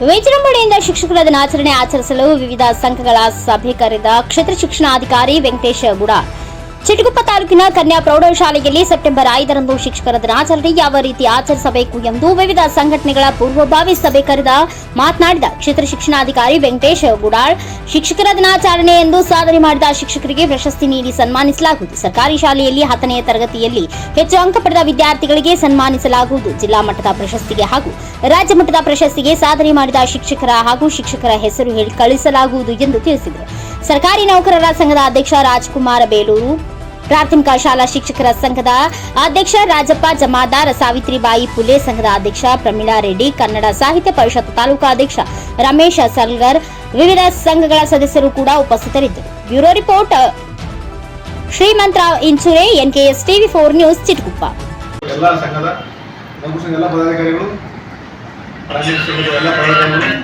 ವಿಜೃಂಭಣೆಯಿಂದ ಶಿಕ್ಷಕರ ದಿನಾಚರಣೆ ಆಚರಿಸಲು ವಿವಿಧ ಸಂಘಗಳ ಸಭೆ ಕರೆದ ಕ್ಷೇತ್ರ ಶಿಕ್ಷಣಾಧಿಕಾರಿ ವೆಂಕಟೇಶ ಗುಡ ಚಿಟಗುಪ್ಪ ತಾಲೂಕಿನ ಕನ್ಯಾ ಪ್ರೌಢಶಾಲೆಯಲ್ಲಿ ಸೆಪ್ಟೆಂಬರ್ ಐದರಂದು ಶಿಕ್ಷಕರ ದಿನಾಚರಣೆ, ಯಾವ ರೀತಿ ಆಚರಿಸಬೇಕು ಎಂದು ವಿವಿಧ ಸಂಘಟನೆಗಳ ಪೂರ್ವಭಾವಿ ಸಭೆ ಕರೆದ ಮಾತನಾಡಿದ ಕ್ಷೇತ್ರ ಶಿಕ್ಷಣಾಧಿಕಾರಿ ವೆಂಕಟೇಶ್ ಗುಡಾಳ್, ಶಿಕ್ಷಕರ ದಿನಾಚರಣೆ ಎಂದು ಸಾಧನೆ ಮಾಡಿದ ಶಿಕ್ಷಕರಿಗೆ ಪ್ರಶಸ್ತಿ ನೀಡಿ ಸನ್ಮಾನಿಸಲಾಗುವುದು. ಸರ್ಕಾರಿ ಶಾಲೆಯಲ್ಲಿ ಹತ್ತನೆಯ ತರಗತಿಯಲ್ಲಿ ಹೆಚ್ಚು ಅಂಕ ಪಡೆದ ವಿದ್ಯಾರ್ಥಿಗಳಿಗೆ ಸನ್ಮಾನಿಸಲಾಗುವುದು. ಜಿಲ್ಲಾ ಮಟ್ಟದ ಪ್ರಶಸ್ತಿಗೆ ಹಾಗೂ ರಾಜ್ಯ ಮಟ್ಟದ ಪ್ರಶಸ್ತಿಗೆ ಸಾಧನೆ ಮಾಡಿದ ಶಿಕ್ಷಕರ ಹಾಗೂ ಶಿಕ್ಷಕರ ಹೆಸರು ಹೇಳಿ ಕಳಿಸಲಾಗುವುದು ಎಂದು ತಿಳಿಸಿದರು. ಸರ್ಕಾರಿ ನೌಕರರ ಸಂಘದ ಅಧ್ಯಕ್ಷ ರಾಜ್ಕುಮಾರ್ ಬೇಲೂರು ಪ್ರಾಥಮಿಕ ಶಾಲಾ ಶಿಕ್ಷಕರ ಸಂಘದ ಅಧ್ಯಕ್ಷ ರಾಜಪ್ಪ ಜಮಾದಾರ್ ಸಾವಿತ್ರಿಬಾಯಿ ಪುಲೆ, ಸಂಘದ ಅಧ್ಯಕ್ಷ ಪ್ರಮೀಳಾ ರೆಡ್ಡಿ, ಕನ್ನಡ ಸಾಹಿತ್ಯ ಪರಿಷತ್ ತಾಲೂಕಾ ಅಧ್ಯಕ್ಷ ರಮೇಶ ಸಲ್ಗರ್, ವಿವಿಧ ಸಂಘಗಳ ಸದಸ್ಯರು ಕೂಡ ಉಪಸ್ಥಿತರಿದ್ದರು. Bureau report Shrimantrao Inchure, NKS TV four news Chitguppa ಎಲ್ಲ ಸಂಘದ ಎಲ್ಲ ಪದಾಧಿಕಾರಿಗಳು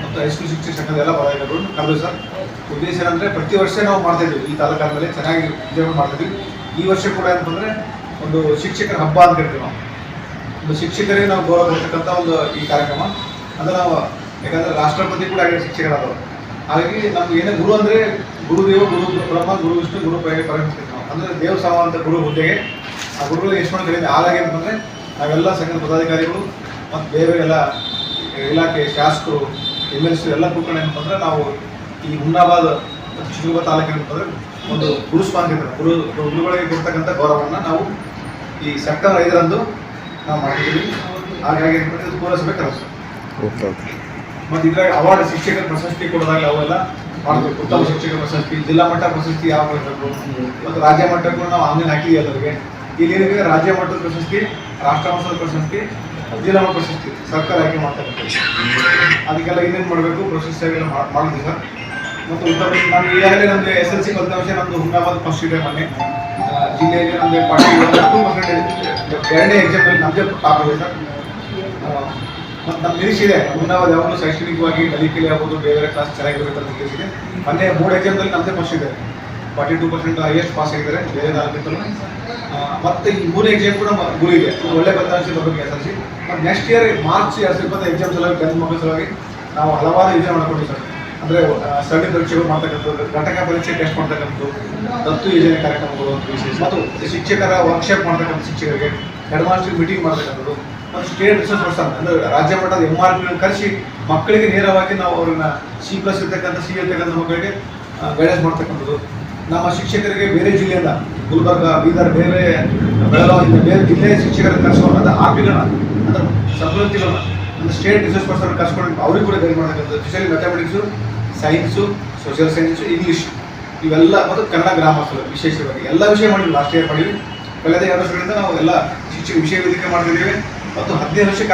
ಮತ್ತು ಹೈಸ್ಕೂಲ್ ಶಿಕ್ಷಕ ಸಂಘದ ಎಲ್ಲ ಪದಾಧಿಕಾರಿಗಳು ಕರೆದು ಸರ್. ಉದ್ದೇಶ ಏನಂದ್ರೆ ಪ್ರತಿ ವರ್ಷ ನಾವು ಮಾಡ್ತಾ ಇದ್ವಿ ಈ ತಾಲೂಕಾದಲ್ಲಿ ಚೆನ್ನಾಗಿ ಉದ್ಯೋಗ ಮಾಡ್ತಾ ಈ ವರ್ಷ ಕೂಡ ಏನಂತಂದ್ರೆ ಒಂದು ಶಿಕ್ಷಕರ ಹಬ್ಬ ಅಂತ ಕರಿತೀವಿ ನಾವು. ಒಂದು ಶಿಕ್ಷಕರಿಗೆ ನಾವು ಗೌರವ ಕೊಡ್ತಕ್ಕಂಥ ಒಂದು ಈ ಕಾರ್ಯಕ್ರಮ. ಅಂದ್ರೆ ನಾವು ಯಾಕಂದ್ರೆ ರಾಷ್ಟ್ರಪತಿ ಕೂಡ ಆಗಿರೋ ಶಿಕ್ಷಕರಾದವರು. ಹಾಗಾಗಿ ನಮ್ಗೆ ಏನೇ ಗುರು ಅಂದ್ರೆ ಗುರುದೇವ, ಗುರು ಬ್ರಹ್ಮ, ಗುರು ವಿಷ್ಣು, ಗುರು ಪರಮಿಸ್ತೀವಿ ನಾವು. ಅಂದ್ರೆ ದೇವ ಸಾವ ಅಂತ ಗುರು ಹುದ್ದೆಗೆ ಆ ಗುರುಗಳು ಎಷ್ಟು ಕರೀತೀವಿ ಹಾಗಾಗಿ ಅಂತಂದ್ರೆ ನಾವೆಲ್ಲ ಸಂಘದ ಪದಾಧಿಕಾರಿಗಳು ಮತ್ತು ಬೇರೆ ಎಲ್ಲ ಇಲಾಖೆ ಶಾಸಕರು ಎಂ ಎಲ್ ಸಿ ಎಲ್ಲ ಕೂತ್ಕೊಂಡು ಏನಂತಂದ್ರೆ ನಾವು ಈ ಹುಮ್ನಾಬಾದ್ ಚಿತ್ರದುರ್ಗ ತಾಲೂಕಿನ ಒಂದು ಗುರು ಸ್ಮಾರಕ ಇದೆ. ಗುರು ಗುರುಗಳಿಗೆ ಕೊಡ್ತಕ್ಕಂಥ ಗೌರವವನ್ನು ನಾವು ಈ ಸೆಪ್ಟೆಂಬರ್ ಐದರಂದು ನಾವು ಮಾಡಿದ್ದೀವಿ. ಹಾಗಾಗಿ ಇದು ಪೂರೈಸಬೇಕು ಕೆಲಸ ಮತ್ತು ಇದ್ರಾಗ ಅವಾರ್ಡ್ ಶಿಕ್ಷಕರ ಪ್ರಶಸ್ತಿ ಕೊಡೋದಾಗ ಅವೆಲ್ಲ ಮಾಡಬೇಕು ಉತ್ತಮ ಶಿಕ್ಷಕ ಪ್ರಶಸ್ತಿ ಜಿಲ್ಲಾ ಮಟ್ಟ ಪ್ರಶಸ್ತಿ ಯಾವ ಕೊಡಬೇಕು ಮತ್ತು ರಾಜ್ಯ ಮಟ್ಟಕ್ಕೂ ನಾವು ಆನ್ಲೈನ್ ಹಾಕಿದ್ದೀವಿ ಅದರಿಗೆ ಇಲ್ಲಿ ರಾಜ್ಯ ಮಟ್ಟದ ಪ್ರಶಸ್ತಿ ರಾಷ್ಟ್ರ ಮಟ್ಟದ ಪ್ರಶಸ್ತಿ ಜಿಲ್ಲಾ ಮಟ್ಟ ಪ್ರಶಸ್ತಿ ಸರ್ಕಾರ ಆಯ್ಕೆ ಮಾಡ್ತಕ್ಕಂಥ ಅದಕ್ಕೆಲ್ಲ ಏನೇನು ಮಾಡಬೇಕು? ಪ್ರಶಸ್ತಿ ಎಲ್ಲ ಮಾ- ಮಾಡಿದ್ವಿ ಸರ್. ಮತ್ತು ಉತ್ತರ ನಾನು ಈಗಾಗಲೇ ನಮಗೆ ಎಸ್ ಎಲ್ ಸಿ ಫಲಿತಾಂಶ ನಮ್ಮದು ಹುಮ್ನಾಬಾದ್ ಫಸ್ಟ್ ಇದೆ ಮನೆ ಜಿಲ್ಲೆಯಲ್ಲಿ ನಮಗೆ ಟೂ ಪರ್ಸೆಂಟ್ ಎರಡನೇ ಎಕ್ಸಾಮಲ್ಲಿ ನಮ್ಮದೇ ಟಾಪ್ ಇದೆ ಸರ್. ಮತ್ತು ನಮ್ಮ ನಿರೀಕ್ಷೆ ಇದೆ ಹುಮ್ನಾಬಾದ್ ಯಾವಾಗಲೂ ಶೈಕ್ಷಣಿಕವಾಗಿ ಕಲಿಕೆಯಲ್ಲಿ ಆಗ್ಬೋದು, ಬೇರೆ ಬೇರೆ ಕ್ಲಾಸ್ ಚೆನ್ನಾಗಿರ್ಬೇಕು ಅಂತ ನಿರೀಕ್ಷೆ ಇದೆ ಮೊನ್ನೆ ಮೂರು ಎಕ್ಸಾಮ್ದಲ್ಲಿ ನಮ್ಮದೇ ಫಸ್ಟ್ ಇದೆ. Forty two percent highest pass ಆಗಿದ್ದಾರೆ, ಬೇರೆ ನಾಲ್ಕಿಂತಲೂ ಮತ್ತು ಈ ಮೂರು ಎಕ್ಸಾಮ್ ಕೂಡ ಗುರಿ ಇದೆ. ಒಳ್ಳೆ ಫಲಿತಾಂಶ ಬರಬೇಕು ಎಸ್ ಎಲ್ ಸಿ. ಮತ್ತು ನೆಕ್ಸ್ಟ್ ಇಯರ್ ಮಾರ್ಚ್ ಎರಡು ಸಾವಿರದ ಇಪ್ಪತ್ತು ಎಕ್ಸಾಮ್ ಸಲುವಾಗಿ ಟೆಂತ್ ಮಕ್ಕಳ ಸಲುವಾಗಿ ನಾವು ಹಲವಾರು ಯೋಜನೆ ಮಾಡ್ಕೊಂಡಿದ್ದೀವಿ ಸರ್. ಅಂದರೆ ಸ್ಥಳೀಯ ಪರೀಕ್ಷೆಗಳು ಮಾಡ್ತಕ್ಕಂಥದ್ದು, ಘಟಕ ಪರೀಕ್ಷೆ ಟೆಸ್ಟ್ ಮಾಡ್ತಕ್ಕಂಥದ್ದು, ದತ್ತು ಯೋಜನೆ ಕಾರ್ಯಕ್ರಮಗಳು ಮತ್ತು ಶಿಕ್ಷಕರ ವರ್ಕ್ಶಾಪ್ ಮಾಡ್ತಕ್ಕಂಥ ಶಿಕ್ಷಕರಿಗೆ ಹೆಡ್ ಮಾಸ್ಟರ್ ಮೀಟಿಂಗ್ ಮಾಡ್ತಕ್ಕಂಥದ್ದು, ಮತ್ತು ಸ್ಟೇಟ್ ರಿಸರ್ಚ್ ಪರ್ಸನ್ ಅಂದರೆ ರಾಜ್ಯ ಮಟ್ಟದ ಎಂ ಆರ್ ಪಿಗಳನ್ನು ಕರೆಸಿ ಮಕ್ಕಳಿಗೆ ನೇರವಾಗಿ ನಾವು ಅವ್ರನ್ನ ಸಿ ಪ್ಲಸ್ ಇರ್ತಕ್ಕಂಥ ಸಿ ಇರ್ತಕ್ಕಂಥ ಮಕ್ಕಳಿಗೆ ಗೈಡೆನ್ಸ್ ಮಾಡ್ತಕ್ಕಂಥದ್ದು. ನಮ್ಮ ಶಿಕ್ಷಕರಿಗೆ ಬೇರೆ ಜಿಲ್ಲೆಯಿಂದ, ಗುಲ್ಬರ್ಗ, ಬೀದರ್, ಬೇರೆ ಬೆಳಗಾವಿಯಿಂದ ಬೇರೆ ಜಿಲ್ಲೆಯ ಶಿಕ್ಷಕರ ಕರೆಸ್ಕೊಂಡು ಆಪಿಗಳನ್ನ ಪಿಗಳನ್ನ ಅಂದರೆ ಸಬ್ಲತಿಗಳನ್ನ ಸ್ಟೇಟ್ ರಿಸರ್ಚ್ ಪರ್ಸನ್ ಕರ್ಸ್ಕೊಂಡು ಅವ್ರಿಗೆ ಕೂಡ ಗೈಡ್ ಮಾಡ್ತಕ್ಕಂಥದ್ದು. Specially mathematics science social science English ಇವೆಲ್ಲ ಮತ್ತು ಕನ್ನಡ ಗ್ರಾಮರ್ಸ್ ವಿಶೇಷವಾಗಿ ಎಲ್ಲ ವಿಷಯ ಮಾಡಿದ್ವಿ ಲಾಸ್ಟ್ ಇಯರ್ ಮಾಡಿದ್ವಿ. ಕಳೆದ ಎರಡು ವರ್ಷಗಳಿಂದ ನಾವು ಎಲ್ಲ ಶಿಕ್ಷಕ ವಿಷಯ ವೇದಿಕೆ ಮಾಡ್ತಿದ್ದೇವೆ. ಮತ್ತು ಹದಿನೈದು ವರ್ಷ ಕಾರ್ಯ